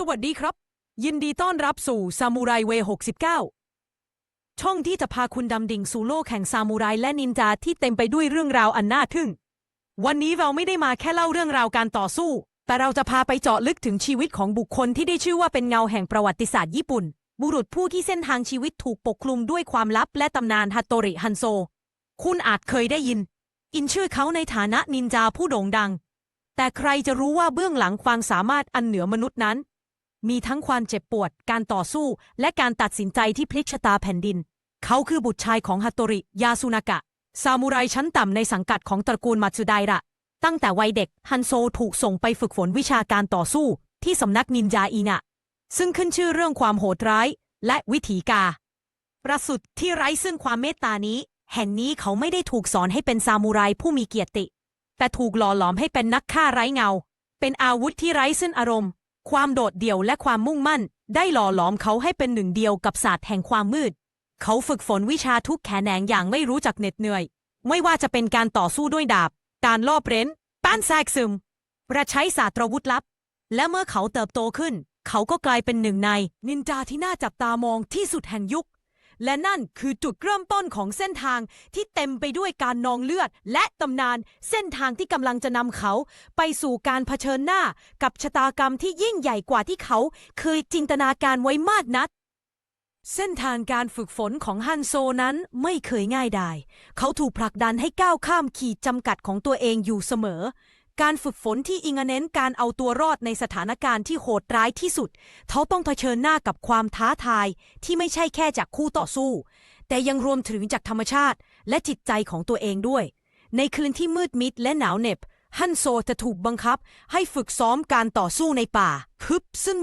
สวัสดีครับ ยินดีต้อนรับสู่ซามูไรเว69 ช่องที่จะพาคุณดำดิ่งสู่โลกแห่งซามูไรและนินจาที่เต็มไปด้วยเรื่องราวอันน่าทึ่ง วันนี้เราไม่ได้มาแค่เล่าเรื่องราวการต่อสู้ แต่เราจะพาไปเจาะลึกถึงชีวิตของบุคคลที่ได้ชื่อว่าเป็นเงาแห่งประวัติศาสตร์ญี่ปุ่น บุรุษผู้ที่เส้นทางชีวิตถูกปกคลุมด้วยความลับและตำนานฮัตโตริฮันโซ คุณอาจเคยได้ยิน อินชื่อเขาในฐานะนินจาผู้โด่งดังแต่ใครจะรู้ว่าเบื้องหลังความสามารถอันเหนือมนุษย์นั้น มีทั้งความเจ็บปวด การต่อสู้ และการตัดสินใจที่พลิกชะตาแผ่นดิน เขาคือบุตรชายของฮัตโตริ ยาสุนากะ ซามูไรชั้นต่ำในสังกัดของตระกูลมัตสึไดระ ตั้งแต่วัยเด็กฮันโซถูกส่งไปฝึกฝนวิชาการต่อสู้ ที่สำนักนินจาอินะ ซึ่งขึ้นชื่อเรื่องความโหดร้าย และวิถีกา ประสุดที่ไร้ซึ่งความเมตตานี้ แห่งนี้เขาไม่ได้ถูกสอนให้เป็นซามูไรผู้มีเกียรติ แต่ถูกหล่อหลอมให้เป็นนักฆ่าไร้เงา เป็นอาวุธที่ไร้ซึ่งอารมณ์ ความโดดเดี่ยวและความมุ่งมั่น ได้หล่อหลอมเขาให้เป็นหนึ่งเดียวกับศาสตร์แห่งความมืด เขาฝึกฝนวิชาทุกแขนงอย่างไม่รู้จักเหน็ดเหนื่อย ไม่ว่าจะเป็นการต่อสู้ด้วยดาบ การลอบเร้นป้านแทรกซึมประใช้ศาสตราวุธลับ และเมื่อเขาเติบโตขึ้น เขาก็กลายเป็นหนึ่งในนินจาที่น่าจับตามองที่สุดแห่งยุค และนั่นคือจุดเริ่มต้นของเส้นทางที่เต็มไปด้วยการนองเลือด และตำนานเส้นทางที่กำลังจะนำเขา ไปสู่การเผชิญหน้ากับชะตากรรมที่ยิ่งใหญ่กว่าที่เขาเคยจินตนาการไว้มากนักเส้นทางการฝึกฝนของฮันโซนั้นไม่เคยง่ายดาย เขาถูกผลักดันให้ก้าวข้ามขีดจำกัดของตัวเองอยู่เสมอ การฝึกฝนที่อิงเน้นการเอาตัวรอดในสถานการณ์ที่โหดร้ายที่สุด เขาต้องเผชิญหน้ากับความท้าทายที่ไม่ใช่แค่จากคู่ต่อสู้ แต่ยังรวมถึงจากธรรมชาติ และจิตใจของตัวเองด้วย ในคืนที่มืดมิดและหนาวเหน็บ ฮันโซจะถูกบังคับ ให้ฝึกซ้อมการต่อสู้ในป่าพึบซึ่ง